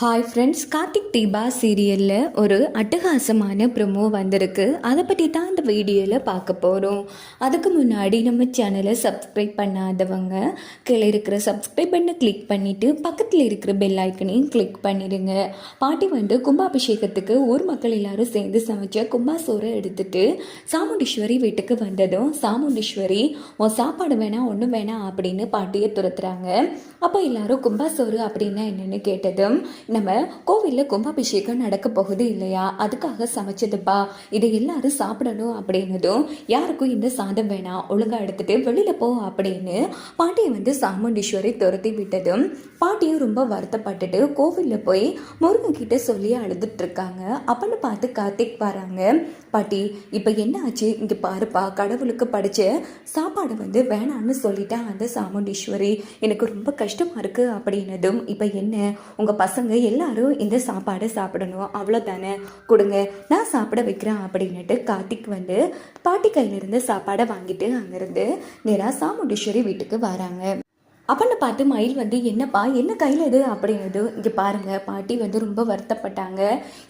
Hi friends Karthik Deepa சீரியலில் ஒரு அட்டகாசமான ப்ரொமோ வந்திருக்கு. அதை பற்றி தான் இந்த வீடியோவில் பார்க்க போகிறோம் அதுக்கு முன்னாடி நம்ம சேனலை சப்ஸ்கிரைப் பண்ணாதவங்க கீழே இருக்கிற சப்ஸ்கிரைப் பண்ண கிளிக் பண்ணிவிட்டு பக்கத்தில் இருக்கிற பெல் ஐக்கனையும் கிளிக் பண்ணிடுங்க பாட்டி வந்து கும்பாபிஷேகத்துக்கு ஊர் மக்கள் எல்லாரும் சேர்ந்து சமைச்ச கும்பாசோரை எடுத்துட்டு சாமுண்டீஸ்வரி வீட்டுக்கு வந்ததும் சாமுண்டீஸ்வரி உன் சாப்பாடு வேணாம் ஒன்றும் வேணாம் அப்படின்னு பாட்டியை துரத்துறாங்க. அப்போ எல்லாரும் கும்பாசோறு அப்படின்னா என்னென்னு கேட்டதும் நம்ம கோவிலில் கும்பாபிஷேகம் நடக்க போகுது இல்லையா? அதுக்காக சமைச்சதுப்பா. இதை எல்லாரும் சாப்பிடணும் அப்படின்னதும் யாருக்கும் இந்த சாதம் வேணாம் ஒழுங்காக எடுத்துட்டு வெளியில் போ அப்படின்னு பாட்டியை வந்து சாமுண்டீஸ்வரி துரத்தி விட்டதும் பாட்டியும் ரொம்ப வருத்தப்பட்டுட்டு கோவிலில் போய் முருகன் கிட்ட சொல்லி அழுதுட்டு இருக்காங்க. பார்த்து கார்த்திக் வராங்க. பாட்டி இப்போ என்ன ஆச்சு? இங்கே பாருப்பா கடவுளுக்கு படித்த சாப்பாடு வந்து வேணான்னு சொல்லிட்டா அந்த சாமுண்டீஸ்வரி. எனக்கு ரொம்ப கஷ்டமாக இருக்குது அப்படின்னதும் இப்போ என்ன? உங்கள் பசங்க எல்லாரும் இந்த சாப்பாடை சாப்பிடணும் அவ்வளோதானே கொடுங்க நான் சாப்பிட வைக்கிறேன் அப்படின்னுட்டு கார்த்திக் வந்து பாட்டி கையிலிருந்து சாப்பாடை வாங்கிட்டு அங்கேருந்து நேராக சாமுண்டீஸ்வரி வீட்டுக்கு வராங்க. அப்படின்னு பார்த்து மயில் வந்து என்னப்பா என்ன கையில் இது? அப்படின்னது இங்கே பாருங்கள் பாட்டி வந்து ரொம்ப வருத்தப்பட்டாங்க.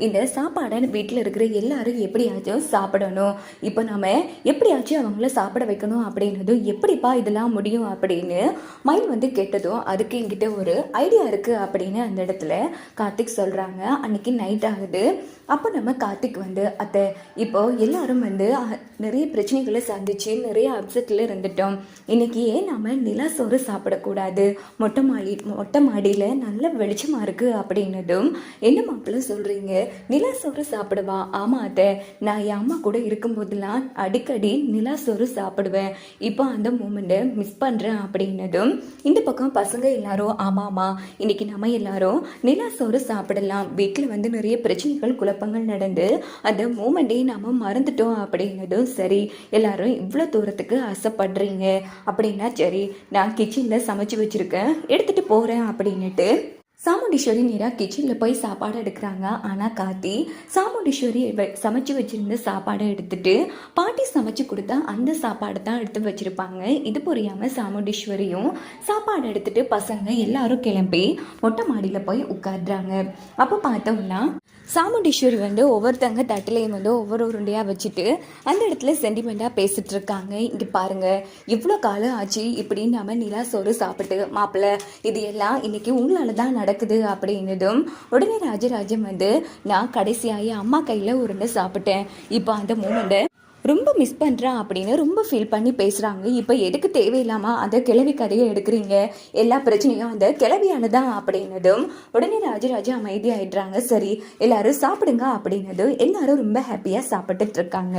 இந்த சாப்பாடை வீட்டில் இருக்கிற எல்லாரும் எப்படியாச்சும் சாப்பிடணும். இப்போ நாம் எப்படியாச்சும் அவங்கள சாப்பிட வைக்கணும் அப்படின்னதும் எப்படிப்பா இதெல்லாம் முடியும்? அப்படின்னு மயில் வந்து கேட்டதும் அதுக்கு என்கிட்ட ஒரு ஐடியா இருக்குது அப்படின்னு அந்த இடத்துல கார்த்திக் சொல்கிறாங்க அன்னைக்கு நைட் ஆகுது. அப்போ நம்ம கார்த்திக் வந்து அத்தை இப்போ எல்லாரும் வந்து நிறைய பிரச்சனைகளை சந்திச்சு நிறைய அப்செட்டில் இருந்துட்டோம். இன்னைக்கு ஏன் நாம நிலசோறு சாப்பிடக்கூடாது? மொட்டை மாடி மொட்டை மாடியில் நல்ல வெளிச்சமாக இருக்குது அப்படின்னதும் என்ன மாப்பிள்ள சொல்கிறீங்க நிலசோறு சாப்பிடுவா? ஆமாம் அத்தை. நான் என் அம்மா கூட இருக்கும்போதெல்லாம் அடிக்கடி நிலா சோறு சாப்பிடுவேன். இப்போ அந்த மூமெண்ட்டை மிஸ் பண்ணுறேன் அப்படின்னதும் இந்த பக்கம் பசங்க எல்லாரும் ஆமாம்மா இன்னைக்கு நம்ம எல்லாரும் நிலா சோறு சாப்பிடலாம். வீட்டில் வந்து நிறைய பிரச்சனைகள் குழப்பங்கள் நடந்து அந்த மூமெண்ட்டே நாம மறந்துட்டோம் அப்படிங்கிறதும் சரி. எல்லாரும் இவ்வளோ தூரத்துக்கு ஆசைப்படுறீங்க அப்படின்னா சரி நான் கிச்சனில் சமைச்சு வச்சுருக்கேன் எடுத்துகிட்டு போகிறேன் அப்படின்னுட்டு சாமுண்டீஸ்வரி நேராக கிச்சனில் போய் சாப்பாடு எடுக்கிறாங்க. ஆனால் காத்தி சாமுண்டீஸ்வரி சமைச்சு வச்சிருந்த சாப்பாடை எடுத்துட்டு பாட்டி சமைச்சு கொடுத்தா அந்த சாப்பாடு தான் எடுத்து வச்சுருப்பாங்க. இது புரியாமல் சாமுண்டீஸ்வரியும் சாப்பாடு எடுத்துட்டு பசங்க எல்லாரும் கிளம்பி மொட்டை மாடியில் போய் உட்காடுறாங்க அப்போ பார்த்தோம்னா சாமுண்டீஸ்வரி வந்து ஒவ்வொருத்தங்க தட்டிலையும் வந்து ஒவ்வொரு உருண்டையாக வச்சுட்டு அந்த இடத்துல சென்டிமெண்ட்டாக பேசிகிட்டு இருக்காங்க இங்கே பாருங்கள் இவ்வளோ காலம் ஆச்சு இப்படி நம்ம நிலா சோறு சாப்பிட்டு மாப்பிள்ளை இது எல்லாம் இன்றைக்கி உங்களால் தான் நடக்குது அப்படின்னதும் உடனே ராஜராஜன் வந்து நான் கடைசியாகி அம்மா கையில் உருண்டை சாப்பிட்டேன். இப்போ அந்த மூமெண்ட்டை ரொம்ப மிஸ் பண்ணுறான் அப்படின்னு ரொம்ப ஃபீல் பண்ணி பேசுகிறாங்க இப்போ எதுக்கு தேவையில்லாமல் அந்த கிளவி கதையை எடுக்கிறீங்க? எல்லா பிரச்சனையும் அந்த கிழவியால தான் அப்படின்னதும் உடனே ராஜராஜா அமைதியாயிடுறாங்க சரி எல்லாரும் சாப்பிடுங்க அப்படின்னதும் எல்லாரும் ரொம்ப ஹாப்பியாக சாப்பிட்டுட்டு இருக்காங்க.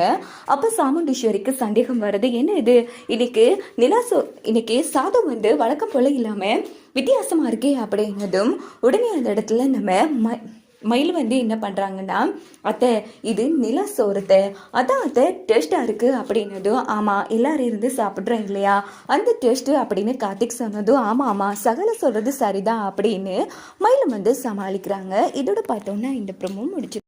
அப்போ சாமுண்டீஸ்வரிக்கு சந்தேகம் வருது. என்ன இது? இன்னைக்கு நிலா சோ இன்னைக்கு சாதம் வந்து வழக்கம் போல இல்லாமல் வித்தியாசமாக இருக்கே அப்படின்னதும் உடனே அந்த இடத்துல நம்ம ம மயில் வந்து என்ன பண்ணுறாங்கன்னா அத்தை இது நில சோறுத்தை. அதான் அத்தை டேஸ்ட்டாக இருக்குது அப்படின்னதும் ஆமாம் எல்லாரும் இருந்து சாப்பிட்றோம் இல்லையா? அந்த டேஸ்ட்டு அப்படின்னு கார்த்திக் சொன்னதும் ஆமாம் ஆமாம் சகல சொல்கிறது சரிதான் அப்படின்னு மயிலும் வந்து சமாளிக்கிறாங்க. இதோட பார்த்தோன்னா இந்த ப்ரமோ முடிச்சு